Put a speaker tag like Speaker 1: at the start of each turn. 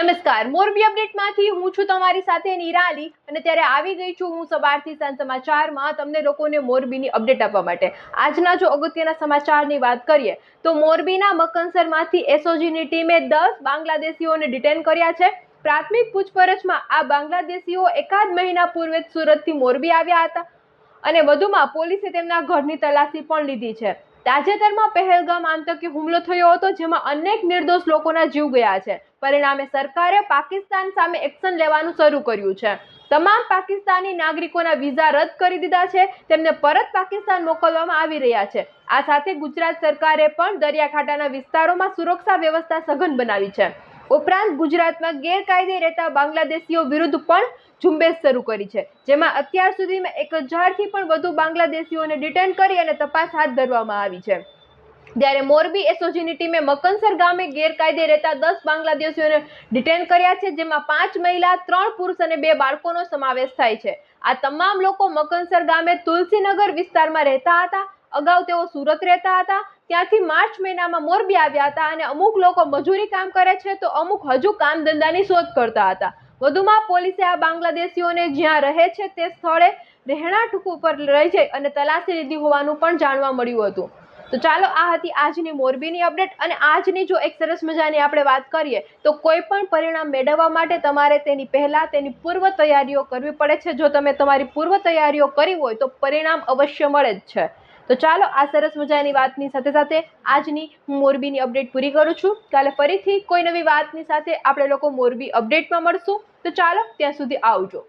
Speaker 1: નમસ્કાર. મોરબી અપડેટમાંથી હું છું તમારી સાથે નિરાલી અને ત્યારે આવી ગઈ છું હું સવારથી સાંજ સમાચારમાં તમને લોકોને મોરબીની અપડેટ આપવા માટે. આજના જો અગત્યના સમાચારની વાત કરીએ તો મોરબીના મકનસરમાંથી એસઓજીની ટીમે દસ બાંગ્લાદેશીઓને ડિટેન કર્યા છે. પ્રાથમિક પૂછપરછમાં આ બાંગ્લાદેશીઓ એકાદ મહિના પૂર્વે સુરતથી મોરબી આવ્યા હતા અને વધુમાં પોલીસે તેમના ઘરની તલાશી પણ લીધી છે. તાજેતરમાં પહેલગામ આતંકી હુમલો થયો હતો જેમાં અનેક નિર્દોષ લોકોના જીવ ગયા છે. પરિણામે સરકારે પાકિસ્તાન સામે એક્શન લેવાનું શરૂ કર્યું છે. તમામ પાકિસ્તાની નાગરિકોના વિઝા રદ કરી દીધા છે. તેમને પરત પાકિસ્તાન મોકલવામાં આવી રહ્યા છે. આ સાથે ગુજરાત સરકારે પણ દરિયાકાંઠાના વિસ્તારોમાં સુરક્ષા વ્યવસ્થા સઘન બનાવી છે. ઉપરાંત ગુજરાતમાં ગેરકાયદે રહેતા બાંગ્લાદેશીઓ વિરુદ્ધ પણ ઝુંબેશ શરૂ કરી છે. જેમાં અત્યાર સુધીમાં એક હજારથી પણ વધુ બાંગ્લાદેશીઓને ડિટેન કરી અને તપાસ હાથ ધરવામાં આવી છે. ત્યારે મોરબી એસઓજીની ટીમે મકનસર ગામે ગેરકાયદે રહેતા દસ બાંગ્લાદેશીઓને ડિટેન કર્યા છે, જેમાં પાંચ મહિલા, ત્રણ પુરુષ અને બે બાળકોનો સમાવેશ થાય છે. આ તમામ લોકો મકનસર ગામે તુલસીનગર વિસ્તારમાં રહેતા હતા. અગાઉ તેઓ સુરત રહેતા હતા. ત્યાંથી માર્ચ મહિનામાં મોરબી આવ્યા હતા અને અમુક લોકો મજૂરી કામ કરે છે, તો અમુક હજુ કામ ધંધાની શોધ કરતા હતા. વધુમાં પોલીસે આ બાંગ્લાદેશીઓને જ્યાં રહે છે, તે સ્થળે રહેણાંક ઉપર રહી જઈ અને તલાશી લીધી હોવાનું પણ જાણવા મળ્યું હતું. તો ચાલો આ હતી આજની મોરબીની અપડેટ અને આજની જો એક સરસ મજાની આપણે વાત કરીએ, તો કોઈ પણ પરિણામ મેળવવા માટે તમારે તેની પહેલા તેની પૂર્વ તૈયારીઓ કરવી પડે છે. જો તમે તમારી પૂર્વ તૈયારીઓ કરી હોય તો પરિણામ અવશ્ય મળે જ છે. તો ચાલો આ સરસ મજાની વાતની સાથે સાથે આજની મોરબીની અપડેટ પૂરી કરું છું. કાલે ફરીથી કોઈ નવી વાતની સાથે આપણે લોકો મોરબી અપડેટમાં મળશું. તો ચાલો ત્યાં સુધી આવજો.